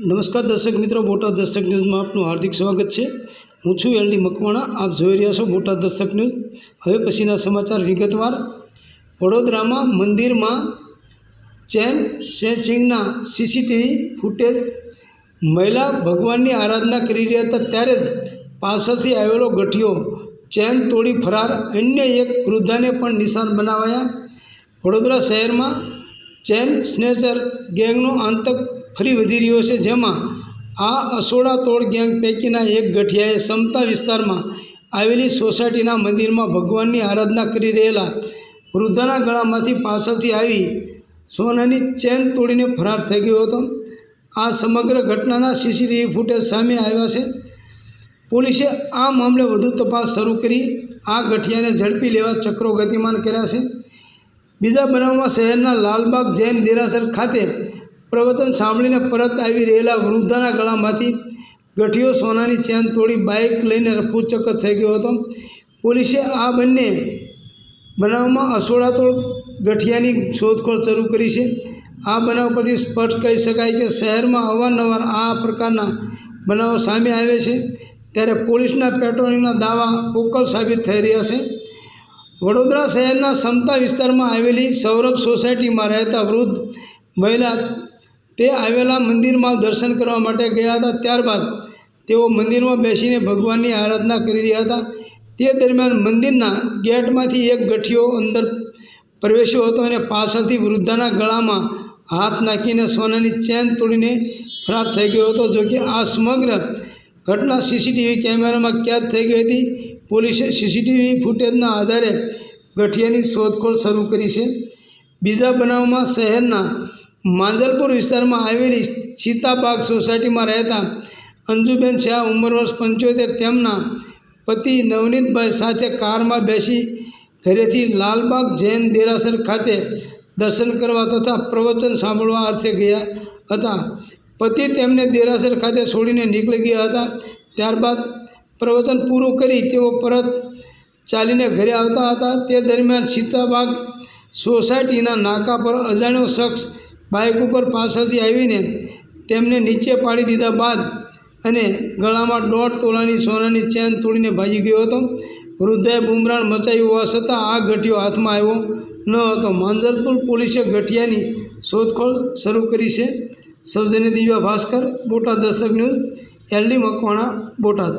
નમસ્કાર દર્શક મિત્રો, બોટાદ દસ્તક ન્યૂઝમાં આપનું હાર્દિક સ્વાગત છે. હું છું એલડી મકવાણા, આપ જોઈ રહ્યા છો બોટાદ દસ્તક ન્યૂઝ. હવે પછીના સમાચાર વિગતવાર. વડોદરામાં મંદિરમાં ચેન સેચિંગના સીસીટીવી ફૂટેજ મહિલા ભગવાનની આરાધના કરી રહ્યા હતા, ત્યારે જ પાછળથી આવેલો ગઠિયો ચેન તોડી ફરાર. અન્ય એક વૃદ્ધાને પણ નિશાન બનાવાયા. વડોદરા શહેરમાં ચેન સ્નેચર ગેંગનો આતંક ફરી વધી રહ્યો છે, જેમાં આ અસોડા તોડ ગેંગ પૈકીના એક ગઠિયાએ સમતા વિસ્તારમાં આવેલી સોસાયટીના મંદિરમાં ભગવાનની આરાધના કરી રહેલા વૃદ્ધાના ગળામાંથી પાછળથી આવી સોનાની ચેન તોડીને ફરાર થઈ ગયો હતો. આ સમગ્ર ઘટનાના સીસીટીવી ફૂટેજ સામે આવ્યા છે. પોલીસે આ મામલે વધુ તપાસ શરૂ કરી, આ ગઠિયાને ઝડપી લેવા ચક્રો ગતિમાન કર્યા છે. બીજા બનાવમાં શહેરના લાલબાગ જૈન દેરાસર ખાતે પ્રવચન સાંભળીને પરત આવી રહેલા વૃદ્ધાના ગળામાંથી ગઠિયો સોનાની ચેન તોડી બાઇક લઈને રફુચક્કર થઈ ગયો હતો. પોલીસે આ બંને બનાવમાં અસોડાતોડ ગઠિયાની શોધખોળ શરૂ કરી છે. આ બનાવ પરથી સ્પષ્ટ કહી શકાય કે શહેરમાં અવારનવાર આ પ્રકારના બનાવો સામે આવે છે. ત્યારે પોલીસના પેટ્રોલિંગના દાવા પોકળ સાબિત થઈ રહ્યા છે. વડોદરા શહેરના સમતા વિસ્તારમાં આવેલી સૌરભ સોસાયટીમાં રહેતા વૃદ્ધ મહિલા તે આવેલા મંદિરમાં દર્શન કરવા માટે ગયા હતા. ત્યારબાદ તેઓ મંદિરમાં બેસીને ભગવાનની આરાધના કરી રહ્યા હતા. તે દરમિયાન મંદિરના ગેટમાંથી એક ગઠિયો અંદર પ્રવેશ્યો હતો અને પાછળથી વૃદ્ધાના ગળામાં હાથ નાખીને સોનાની ચેન તોડીને ફરાર થઈ ગયો હતો. જોકે આ સમગ્ર ઘટના સીસીટીવી કેમેરામાં કેદ થઈ ગઈ હતી. પોલીસે સીસીટીવી ફૂટેજના આધારે ગઠિયાની શોધખોળ શરૂ કરી છે. બીજા બનાવમાં શહેરના માંજલપુર વિસ્તારમાં આવેલી સીતાબાગ સોસાયટીમાં રહેતા અંજુબેન શાહ, ઉંમર વર્ષ પંચોતેર, તેમના પતિ નવનીતભાઈ સાથે કારમાં બેસી ઘરેથી લાલબાગ જૈન દેરાસર ખાતે દર્શન કરવા તથા પ્રવચન સાંભળવા અર્થે ગયા હતા. પતિ તેમને દેરાસર ખાતે છોડીને નીકળી ગયા હતા. ત્યારબાદ પ્રવચન પૂરું કરી તેઓ પરત ચાલીને ઘરે આવતા હતા. તે દરમિયાન સીતાબાગ સોસાયટીના નાકા પર અજાણ્યો શખ્સ બાઇક ઉપર પાછળથી આવીને તેમને નીચે પાડી દીધા બાદ અને ગળામાં દોઢ તોલાની સોનાની ચેન તોડીને ભાગી ગયો હતો. વૃદ્ધાએ બુમરાણ મચાવી હોવા છતાં આ ગઠિયો હાથમાં આવ્યો ન હતો. માંજલપુર પોલીસે ગઠિયાની શોધખોળ શરૂ કરી છે. સૌજન્ય દિવ્યા ભાસ્કર, બોટાદ દર્શક ન્યૂઝ, એલડી મકવાણા, બોટાદ.